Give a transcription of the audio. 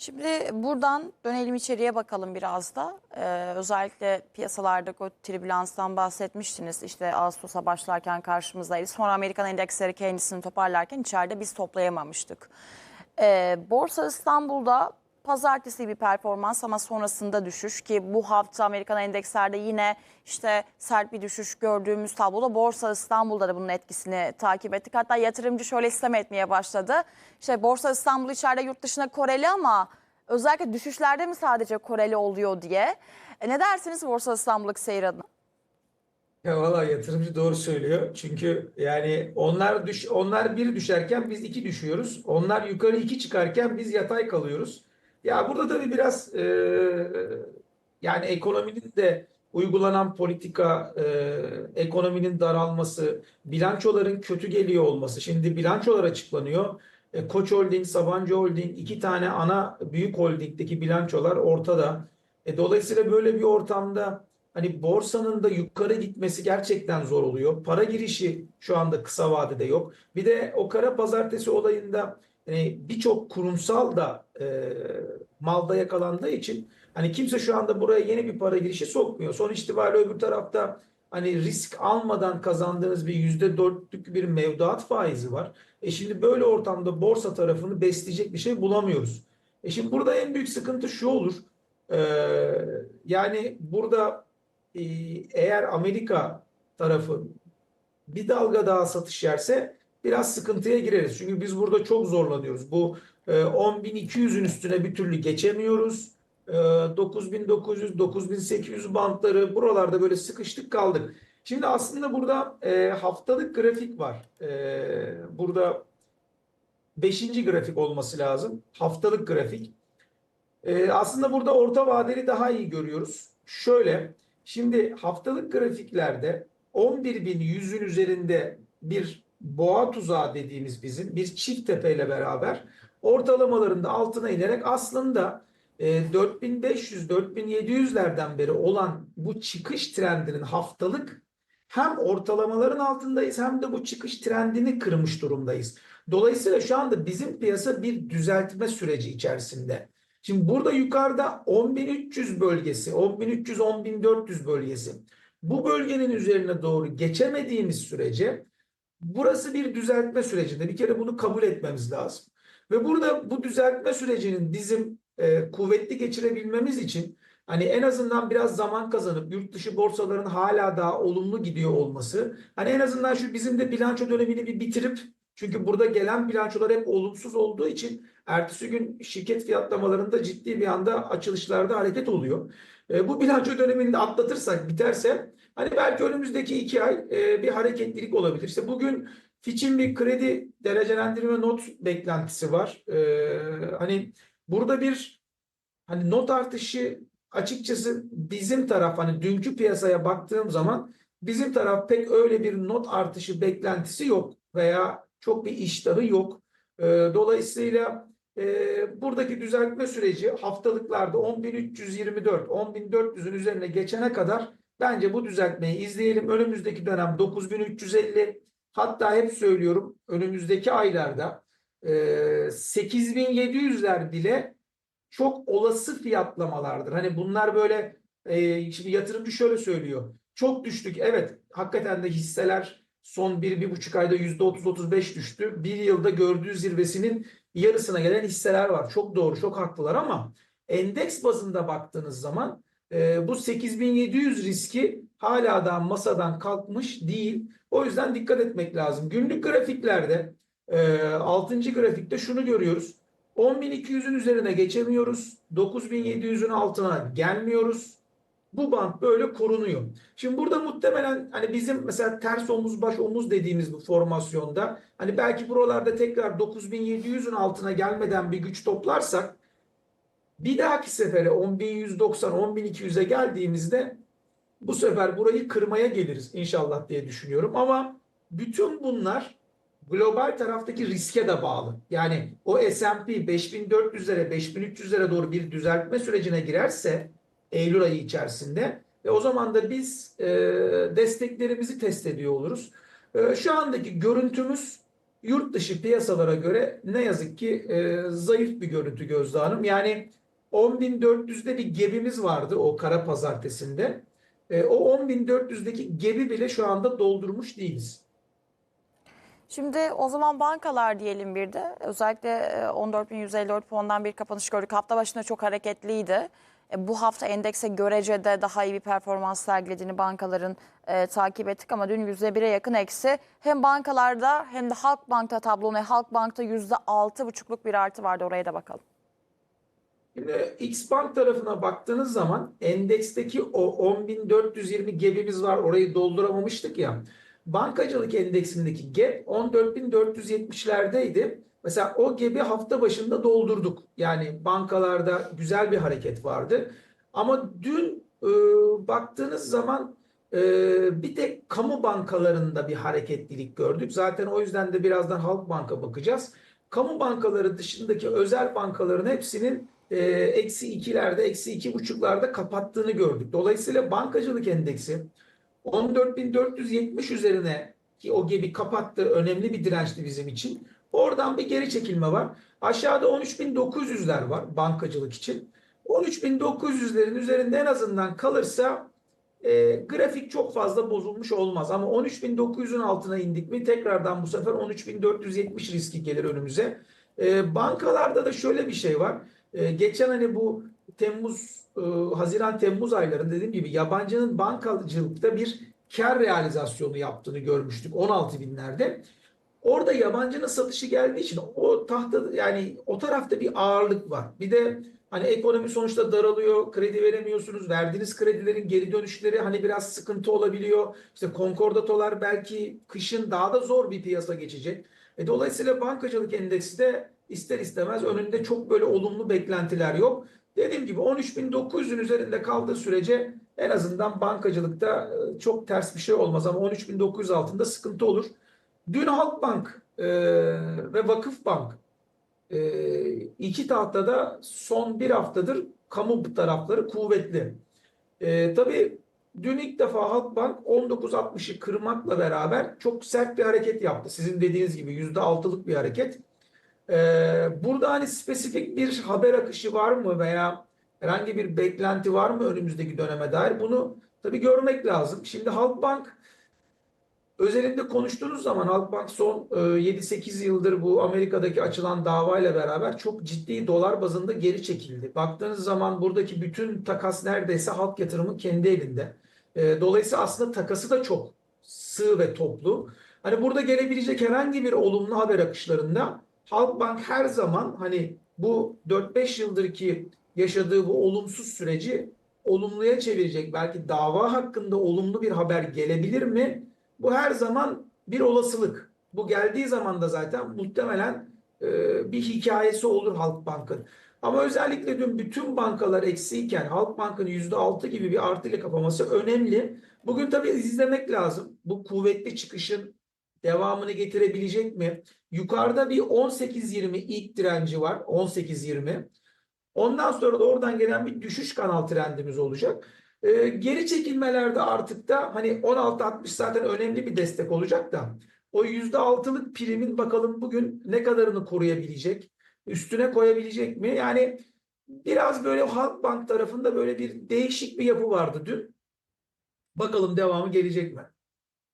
Şimdi buradan dönelim içeriye bakalım biraz da. Ee, özellikle piyasalarda o tribülanstan bahsetmiştiniz. İşte Ağustos'a başlarken karşımızdaydı. Sonra Amerikan endeksleri kendisini toparlarken içeride biz toplayamamıştık. Ee, Borsa İstanbul'da pazartesi bir performans ama sonrasında düşüş ki bu hafta Amerikan endekslerde yine işte sert bir düşüş gördüğümüz tabloda Borsa İstanbul'da da bunun etkisini takip ettik. Hatta yatırımcı şöyle istem etmeye başladı. İşte Borsa İstanbul içeride yurt dışına Koreli ama özellikle düşüşlerde mi sadece Koreli oluyor diye. E ne dersiniz Borsa İstanbul'daki seyir adına? Ya valla yatırımcı doğru söylüyor. Çünkü yani onlar düş onlar bir düşerken biz iki düşüyoruz. Onlar yukarı iki çıkarken biz yatay kalıyoruz. Ya burada tabii biraz e, yani ekonominin de uygulanan politika, e, ekonominin daralması, bilançoların kötü geliyor olması. Şimdi bilançolar açıklanıyor. E, Koç Holding, Sabancı Holding iki tane ana büyük holdingdeki bilançolar ortada. E, dolayısıyla böyle bir ortamda hani borsanın da yukarı gitmesi gerçekten zor oluyor. Para girişi şu anda kısa vadede yok. Bir de o kara pazartesi olayında hani birçok kurumsal da e, malda yakalandığı için hani kimse şu anda buraya yeni bir para girişi sokmuyor. Son itibariyle öbür tarafta hani risk almadan kazandığınız bir yüzde dörtlük bir mevduat faizi var. E şimdi böyle ortamda borsa tarafını besleyecek bir şey bulamıyoruz. E şimdi burada en büyük sıkıntı şu olur. Ee, yani burada e, eğer Amerika tarafı bir dalga daha satış yerse biraz sıkıntıya gireriz. Çünkü biz burada çok zorlanıyoruz. Bu e, 10.200'ün üstüne bir türlü geçemiyoruz. E, 9.900, 9.800 bantları buralarda böyle sıkıştık kaldık. Şimdi aslında burada e, haftalık grafik var. E, burada 5. grafik olması lazım. Haftalık grafik. E, aslında burada orta vadeli daha iyi görüyoruz. Şöyle, şimdi haftalık grafiklerde 11.100'ün üzerinde bir boğa tuzağı dediğimiz bizim bir çift tepe ile beraber ortalamalarında altına inerek aslında e, 4500-4700'lerden beri olan bu çıkış trendinin haftalık hem ortalamaların altındayız hem de bu çıkış trendini kırmış durumdayız. Dolayısıyla şu anda bizim piyasa bir düzeltme süreci içerisinde. Şimdi burada yukarıda 10.300 bölgesi, 10.300-10.400 bölgesi. Bu bölgenin üzerine doğru geçemediğimiz sürece burası bir düzeltme sürecinde. Bir kere bunu kabul etmemiz lazım. Ve burada bu düzeltme sürecinin bizim e, kuvvetli geçirebilmemiz için hani en azından biraz zaman kazanıp yurt dışı borsaların hala daha olumlu gidiyor olması. Hani en azından şu bizim de bilanço dönemini bir bitirip çünkü burada gelen bilançolar hep olumsuz olduğu için ertesi gün şirket fiyatlamalarında ciddi bir anda açılışlarda hareket oluyor. E, bu bilanço dönemini de atlatırsak biterse hani belki önümüzdeki iki ay e, bir hareketlilik olabilir. İşte bugün Fitch'in bir kredi derecelendirme not beklentisi var. E, hani burada bir hani not artışı açıkçası bizim taraf hani dünkü piyasaya baktığım zaman bizim taraf pek öyle bir not artışı beklentisi yok veya çok bir iştahı yok. E, dolayısıyla e, buradaki düzeltme süreci haftalıklarda 10.324, 10.400'ün üzerine geçene kadar bence bu düzeltmeyi izleyelim. Önümüzdeki dönem 9.350 hatta hep söylüyorum önümüzdeki aylarda e, 8.700'ler bile çok olası fiyatlamalardır. Hani bunlar böyle e, şimdi yatırımcı şöyle söylüyor. Çok düştük. Evet hakikaten de hisseler son bir, bir buçuk ayda yüzde otuz otuz beş düştü. Bir yılda gördüğü zirvesinin yarısına gelen hisseler var. Çok doğru, çok haklılar ama endeks bazında baktığınız zaman e, bu 8700 riski hala da masadan kalkmış değil. O yüzden dikkat etmek lazım. Günlük grafiklerde e, 6. grafikte şunu görüyoruz. 10.200'ün üzerine geçemiyoruz. 9.700'ün altına gelmiyoruz. Bu band böyle korunuyor. Şimdi burada muhtemelen hani bizim mesela ters omuz baş omuz dediğimiz bu formasyonda hani belki buralarda tekrar 9700'ün altına gelmeden bir güç toplarsak bir dahaki sefere 10.190 10.200'e geldiğimizde bu sefer burayı kırmaya geliriz inşallah diye düşünüyorum ama bütün bunlar global taraftaki riske de bağlı. Yani o S&P 5400'lere 5300'lere doğru bir düzeltme sürecine girerse Eylül ayı içerisinde ve o zaman da biz e, desteklerimizi test ediyor oluruz. E, şu andaki görüntümüz yurt dışı piyasalara göre ne yazık ki e, zayıf bir görüntü Gözde Hanım. Yani 10.400'de bir gebimiz vardı o kara pazartesinde. E, o 10.400'deki gebi bile şu anda doldurmuş değiliz. Şimdi o zaman bankalar diyelim bir de. Özellikle e, 14.154 puandan bir kapanış gördük. Hafta başında çok hareketliydi. E, Bu hafta endekse görecede daha iyi bir performans sergilediğini bankaların e, takip ettik ama dün %1'e yakın eksi. Hem bankalarda hem de Halkbank'ta tablonun Halkbank'ta %6,5'luk bir artı vardı oraya da bakalım. Şimdi X Bank tarafına baktığınız zaman endeksteki o 10.420 gebimiz var. Orayı dolduramamıştık ya. Bankacılık endeksindeki gap 14.470'lerdeydi. Mesela o gebi hafta başında doldurduk. Yani bankalarda güzel bir hareket vardı. Ama dün e, baktığınız zaman e, bir tek kamu bankalarında bir hareketlilik gördük. Zaten o yüzden de birazdan Halkbank'a bakacağız. Kamu bankaları dışındaki özel bankaların hepsinin eksi ikilerde, eksi iki buçuklarda kapattığını gördük. Dolayısıyla bankacılık endeksi 14.470 üzerine ki o gibi kapattı. Önemli bir dirençti bizim için. Oradan bir geri çekilme var. Aşağıda 13.900'ler var bankacılık için. 13.900'lerin üzerinde en azından kalırsa e, grafik çok fazla bozulmuş olmaz. Ama 13.900'ün altına indik mi tekrardan bu sefer 13.470 riski gelir önümüze. E, bankalarda da şöyle bir şey var. E, geçen hani bu Temmuz, e, Haziran-Temmuz aylarında dediğim gibi yabancının bankacılıkta bir kar realizasyonu yaptığını görmüştük 16 binlerde. Orada yabancının satışı geldiği için o tahta yani o tarafta bir ağırlık var. Bir de hani ekonomi sonuçta daralıyor, kredi veremiyorsunuz. Verdiğiniz kredilerin geri dönüşleri hani biraz sıkıntı olabiliyor. İşte konkordatolar belki kışın daha da zor bir piyasa geçecek. E, dolayısıyla bankacılık endeksi de ister istemez önünde çok böyle olumlu beklentiler yok. Dediğim gibi 13.900'ün üzerinde kaldığı sürece en azından bankacılıkta e, çok ters bir şey olmaz ama 13.900 altında sıkıntı olur. Dün Halkbank e, ve Vakıfbank e, iki tahtada son bir haftadır kamu tarafları kuvvetli. E, tabii dün ilk defa Halkbank 19.60'ı kırmakla beraber çok sert bir hareket yaptı. Sizin dediğiniz gibi %6'lık bir hareket. E, burada hani spesifik bir haber akışı var mı veya herhangi bir beklenti var mı önümüzdeki döneme dair bunu tabii görmek lazım. Şimdi Halkbank özelinde konuştuğunuz zaman Halkbank son e, 7-8 yıldır bu Amerika'daki açılan davayla beraber çok ciddi dolar bazında geri çekildi. Baktığınız zaman buradaki bütün takas neredeyse halk yatırımı kendi elinde. E, Dolayısıyla aslında takası da çok sığ ve toplu. Hani burada gelebilecek herhangi bir olumlu haber akışlarında Halkbank her zaman hani bu 4-5 yıldır ki yaşadığı bu olumsuz süreci olumluya çevirecek. Belki dava hakkında olumlu bir haber gelebilir mi? Bu her zaman bir olasılık. Bu geldiği zaman da zaten muhtemelen e, bir hikayesi olur Halkbank'ın. Ama özellikle dün bütün bankalar eksiyken Halkbank'ın %6 gibi bir artıyla kapaması önemli. Bugün tabii izlemek lazım. Bu kuvvetli çıkışın devamını getirebilecek mi? Yukarıda bir 18-20 ilk direnci var. 18-20. Ondan sonra da oradan gelen bir düşüş kanal trendimiz olacak. Ee, geri çekilmelerde artık da hani 16-60 zaten önemli bir destek olacak da o %6'lık primin bakalım bugün ne kadarını koruyabilecek? Üstüne koyabilecek mi? Yani biraz böyle Halkbank tarafında böyle bir değişik bir yapı vardı dün. Bakalım devamı gelecek mi?